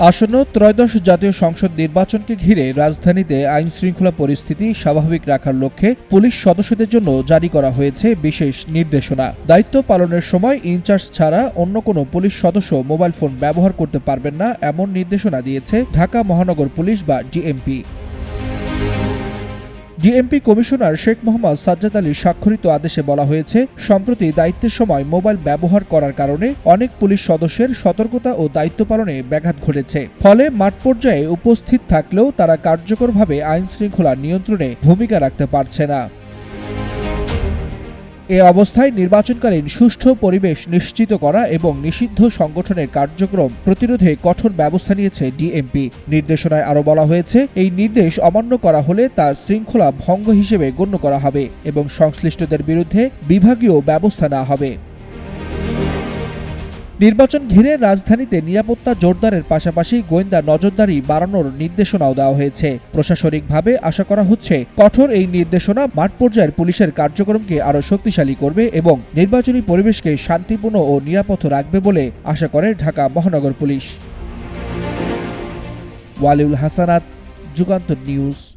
আসন্ন ত্রয়োদশ জাতীয় সংসদ নির্বাচনকে ঘিরে রাজধানীতে আইন শৃঙ্খলা পরিস্থিতি স্বাভাবিক রাখার লক্ষ্যে পুলিশ সদস্যদের জন্য জারি করা হয়েছে বিশেষ নির্দেশনা। দায়িত্ব পালনের সময় ইনচার্জ ছাড়া অন্য কোনো পুলিশ সদস্য মোবাইল ফোন ব্যবহার করতে পারবেন না, এমন নির্দেশনা দিয়েছে ঢাকা মহানগর পুলিশ বা DMP. DMP commissioner Sheikh Mohammad Sajjad Ali স্বাক্ষরিত আদেশে বলা হয়েছে, সম্প্রতি দায়িত্বের সময় মোবাইল ব্যবহার করার কারণে অনেক পুলিশ সদস্যের সতর্কতা ও দায়িত্ব পালনে ব্যাঘাত ঘটেছে। ফলে মাঠ পর্যায়ে উপস্থিত থাকলেও তারা কার্যকরভাবে আইন শৃঙ্খলা নিয়ন্ত্রণে ভূমিকা রাখতে পারছে না। এ অবস্থায় নির্বাচনকালীন সুষ্ঠু পরিবেশ নিশ্চিত করা এবং নিষিদ্ধ সংগঠনের কার্যক্রম প্রতিরোধে কঠোর ব্যবস্থা নিয়েছে ডিএমপি। নির্দেশনায় আরও বলা হয়েছে, এই নির্দেশ অমান্য করা হলে তা শৃঙ্খলা ভঙ্গ হিসেবে গণ্য করা হবে এবং সংশ্লিষ্টদের বিরুদ্ধে বিভাগীয় ব্যবস্থা নেওয়া হবে। নির্বাচন ঘিরে রাজধানীতে নিরাপত্তা জোরদারের পাশাপাশি গোয়েন্দা নজরদারি বাড়ানোর নির্দেশনাও দেওয়া হয়েছে। প্রশাসনিকভাবে আশা করা হচ্ছে, কঠোর এই নির্দেশনা মাঠ পর্যায়ের পুলিশের কার্যক্রমকে আরও শক্তিশালী করবে এবং নির্বাচনী পরিবেশকে শান্তিপূর্ণ ও নিরাপদ রাখবে বলে আশা করে ঢাকা মহানগর পুলিশ। ওয়ালিউল হাসানাত, যুগান্তর নিউজ।